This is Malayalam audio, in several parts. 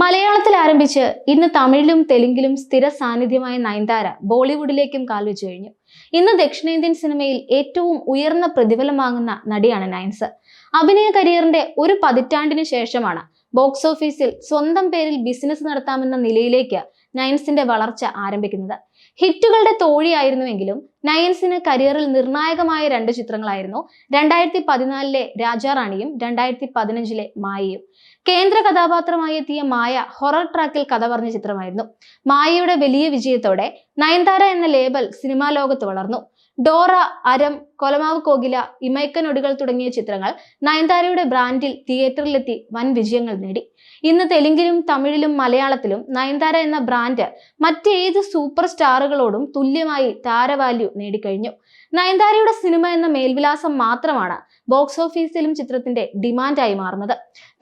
മലയാളത്തിൽ ആരംഭിച്ച് ഇന്ന് തമിഴിലും തെലുങ്കിലും സ്ഥിര സാന്നിധ്യമായ നയൻതാര ബോളിവുഡിലേക്കും കാൽവെച്ചു കഴിഞ്ഞു. ഇന്ന് ദക്ഷിണേന്ത്യൻ സിനിമയിൽ ഏറ്റവും ഉയർന്ന പ്രതിഫലം വാങ്ങുന്ന നടിയാണ് നയൻസ്. അഭിനയ കരിയറിന്റെ ഒരു പതിറ്റാണ്ടിന് ശേഷമാണ് ബോക്സ് ഓഫീസിൽ സ്വന്തം പേരിൽ ബിസിനസ് നടത്താമെന്ന നിലയിലേക്ക് നയൻസിന്റെ വളർച്ച ആരംഭിക്കുന്നത്. ഹിറ്റുകളുടെ തോഴിയായിരുന്നുവെങ്കിലും നയൻസിന് കരിയറിൽ നിർണായകമായ രണ്ട് ചിത്രങ്ങളായിരുന്നു. രണ്ടായിരത്തി പതിനാലിലെ രാജാറാണിയും രണ്ടായിരത്തി പതിനഞ്ചിലെ മായയും. കേന്ദ്ര കഥാപാത്രമായി എത്തിയ മായ ഹൊറർ ട്രാക്കിൽ കഥ പറഞ്ഞ ചിത്രമായിരുന്നു. മായയുടെ വലിയ വിജയത്തോടെ നയൻതാര എന്ന ലേബൽ സിനിമാ ലോകത്ത് വളർന്നു. ഡോറ അരം കൊലമാവ് കോകില ഇമൈക്കനൊടികൾ തുടങ്ങിയ ചിത്രങ്ങൾ നയൻതാരയുടെ ബ്രാൻഡിൽ തിയേറ്ററിലെത്തി വൻ വിജയങ്ങൾ നേടി. ഇന്ന് തെലുങ്കിലും തമിഴിലും മലയാളത്തിലും നയൻതാര എന്ന ബ്രാൻഡ് മറ്റേത് സൂപ്പർ സ്റ്റാറുകളോടും തുല്യമായി താരവാല്യൂ നേടിക്കഴിഞ്ഞു. നയൻതാരയുടെ സിനിമ എന്ന മേൽവിലാസം മാത്രമാണ് ബോക്സ് ഓഫീസിലും ചിത്രത്തിന്റെ ഡിമാൻഡായി മാറുന്നത്.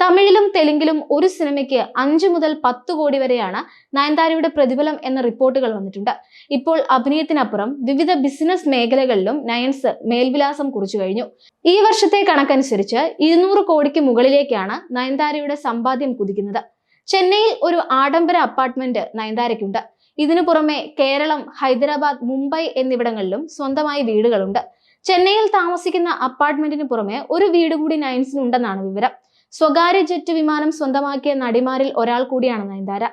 തമിഴിലും തെലുങ്കിലും ഒരു സിനിമയ്ക്ക് അഞ്ചു മുതൽ പത്ത് കോടി വരെയാണ് നയൻതാരയുടെ പ്രതിഫലം എന്ന റിപ്പോർട്ടുകൾ വന്നിട്ടുണ്ട്. ഇപ്പോൾ അഭിനയത്തിനപ്പുറം വിവിധ ബിസിനസ് മേഖലകളിലും നയൻസ് മേൽവിലാസം കുറിച്ചു കഴിഞ്ഞു. ഈ വർഷത്തെ കണക്കനുസരിച്ച് ഇരുന്നൂറ് കോടിക്ക് മുകളിലേക്കാണ് നയൻതാരയുടെ സമ്പാദ്യം കുതിക്കുന്നത്. ചെന്നൈയിൽ ഒരു ആഡംബര അപ്പാർട്ട്മെന്റ് നയൻതാരയ്ക്കുണ്ട്. ഇതിനു പുറമെ കേരളം ഹൈദരാബാദ് മുംബൈ എന്നിവിടങ്ങളിലും സ്വന്തമായി വീടുകളുണ്ട്. ചെന്നൈയിൽ താമസിക്കുന്ന അപ്പാർട്ട്മെന്റിന് പുറമെ ഒരു വീട് കൂടി നയൻസിനുണ്ടെന്നാണ് വിവരം. സ്വകാര്യ ജെറ്റ് വിമാനം സ്വന്തമാക്കിയ നടിമാരിൽ ഒരാൾ കൂടിയാണ് നയൻതാര.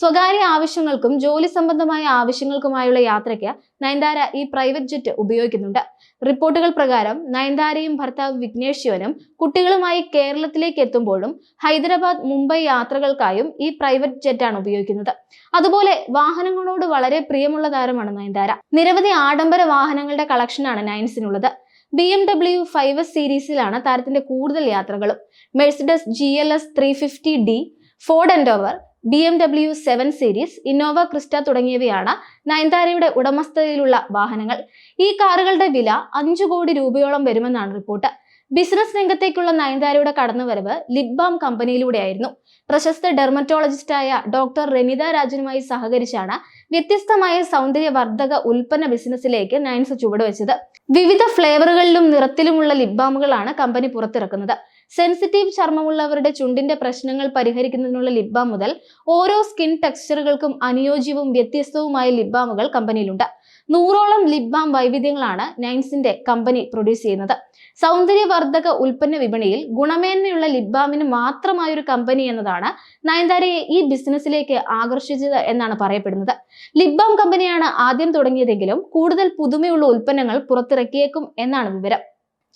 സ്വകാര്യ ആവശ്യങ്ങൾക്കും ജോലി സംബന്ധമായ ആവശ്യങ്ങൾക്കുമായുള്ള യാത്രയ്ക്ക് നയൻതാര ഈ പ്രൈവറ്റ് ജെറ്റ് ഉപയോഗിക്കുന്നുണ്ട്. റിപ്പോർട്ടുകൾ പ്രകാരം നയൻതാരയും ഭർത്താവ് വിഘ്നേഷ് ശിവനും കുട്ടികളുമായി കേരളത്തിലേക്ക് എത്തുമ്പോഴും ഹൈദരാബാദ് മുംബൈ യാത്രകൾക്കായും ഈ പ്രൈവറ്റ് ജെറ്റാണ് ഉപയോഗിക്കുന്നത്. അതുപോലെ വാഹനങ്ങളോട് വളരെ പ്രിയമുള്ള താരമാണ് നയൻതാര. നിരവധി ആഡംബര വാഹനങ്ങളുടെ കളക്ഷനാണ് നയൻസിനുള്ളത്. B M W five S സീരീസിലാണ് താരത്തിന്റെ കൂടുതൽ യാത്രകളും. Mercedes G L S three fifty D Ford Endeavour B M W seven series Innova Crysta തുടങ്ങിയവയാണ് നയൻതാരയുടെ ഉടമസ്ഥതയിലുള്ള വാഹനങ്ങൾ. ഈ കാറുകളുടെ വില അഞ്ചു കോടി രൂപയോളം വരുമെന്നാണ് റിപ്പോർട്ട്. ബിസിനസ് രംഗത്തേക്കുള്ള നയൻതാരയുടെ കടന്നുവരവ് ലിപ്ബാം കമ്പനിയിലൂടെയായിരുന്നു. പ്രശസ്ത ഡെർമറ്റോളജിസ്റ്റായ ഡോക്ടർ രനിത രാജനുമായി സഹകരിച്ചാണ് വ്യത്യസ്തമായ സൗന്ദര്യവർദ്ധക ഉൽപ്പന്ന ബിസിനസ്സിലേക്ക് നയൻസ് ചുവടുവെച്ചത്. വിവിധ ഫ്ലേവറുകളിലും നിറത്തിലുമുള്ള ലിപ്ബാമുകളാണ് കമ്പനി പുറത്തിറക്കുന്നത്. സെൻസിറ്റീവ് ചർമ്മമുള്ളവരുടെ ചുണ്ടിന്റെ പ്രശ്നങ്ങൾ പരിഹരിക്കുന്നതിനുള്ള ലിബ്ബാം മുതൽ ഓരോ സ്കിൻ ടെക്സ്ചറുകൾക്കും അനുയോജ്യവും വ്യത്യസ്തവുമായ ലിബ്ബാമുകൾ കമ്പനിയിലുണ്ട്. നൂറോളം ലിബ്ബാം വൈവിധ്യങ്ങളാണ് നൈൻസിന്റെ കമ്പനി പ്രൊഡ്യൂസ് ചെയ്യുന്നത്. സൗന്ദര്യവർദ്ധക ഉൽപ്പന്ന വിപണിയിൽ ഗുണമേന്മയുള്ള ലിബ്ബാമിന് മാത്രമായൊരു കമ്പനി എന്നതാണ് നയൻതാരയെ ഈ ബിസിനസ്സിലേക്ക് ആകർഷിച്ചത് എന്നാണ് പറയപ്പെടുന്നത്. ലിബ്ബാം കമ്പനിയാണ് ആദ്യം തുടങ്ങിയതെങ്കിലും കൂടുതൽ പുതുമയുള്ള ഉൽപ്പന്നങ്ങൾ പുറത്തിറക്കിയേക്കും എന്നാണ് വിവരം.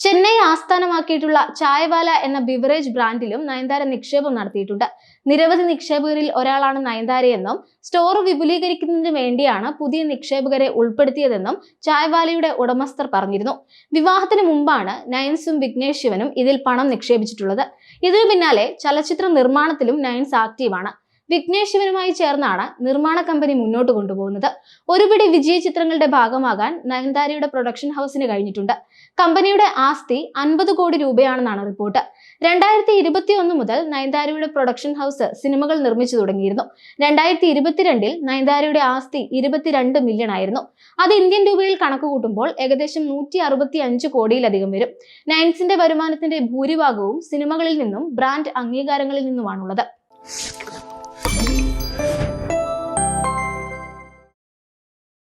ചെന്നൈ ആസ്ഥാനമാക്കിയിട്ടുള്ള ചായവാല എന്ന ബിവറേജ് ബ്രാൻഡിലും നയൻതാര നിക്ഷേപം നടത്തിയിട്ടുണ്ട്. നിരവധി നിക്ഷേപകരിൽ ഒരാളാണ് നയൻതാരയെന്നും സ്റ്റോർ വിപുലീകരിക്കുന്നതിന് വേണ്ടിയാണ് പുതിയ നിക്ഷേപകരെ ഉൾപ്പെടുത്തിയതെന്നും ചായവാലയുടെ ഉടമസ്ഥർ പറഞ്ഞിരുന്നു. വിവാഹത്തിന് മുമ്പാണ് നയൻസും വിഘ്നേഷ് ശിവനും ഇതിൽ പണം നിക്ഷേപിച്ചിട്ടുള്ളത്. ഇതിനു പിന്നാലെ ചലച്ചിത്ര നിർമ്മാണത്തിലും നയൻസ് ആക്റ്റീവാണ് വിഘ്നേഷ് ശിവനുമായി ചേർന്നാണ് നിർമ്മാണ കമ്പനി മുന്നോട്ട് കൊണ്ടുപോകുന്നത്. ഒരുപിടി വിജയ ചിത്രങ്ങളുടെ ഭാഗമാകാൻ നയൻതാരയുടെ പ്രൊഡക്ഷൻ ഹൗസിന് കഴിഞ്ഞിട്ടുണ്ട്. കമ്പനിയുടെ ആസ്തി അൻപത് കോടി രൂപയാണെന്നാണ് റിപ്പോർട്ട് രണ്ടായിരത്തി ഇരുപത്തി ഒന്ന് മുതൽ നയൻതാരയുടെ പ്രൊഡക്ഷൻ ഹൗസ് സിനിമകൾ നിർമ്മിച്ചു തുടങ്ങിയിരുന്നു. രണ്ടായിരത്തി ഇരുപത്തിരണ്ടിൽ നയൻതാരയുടെ ആസ്തി ഇരുപത്തിരണ്ട് മില്യൺ ആയിരുന്നു. അത് ഇന്ത്യൻ രൂപയിൽ കണക്ക് കൂട്ടുമ്പോൾ ഏകദേശം നൂറ്റി അറുപത്തി അഞ്ച് കോടിയിലധികം വരും. നയൻസിന്റെ വരുമാനത്തിന്റെ ഭൂരിഭാഗവും സിനിമകളിൽ നിന്നും ബ്രാൻഡ് അംഗീകാരങ്ങളിൽ നിന്നുമാണുള്ളത്.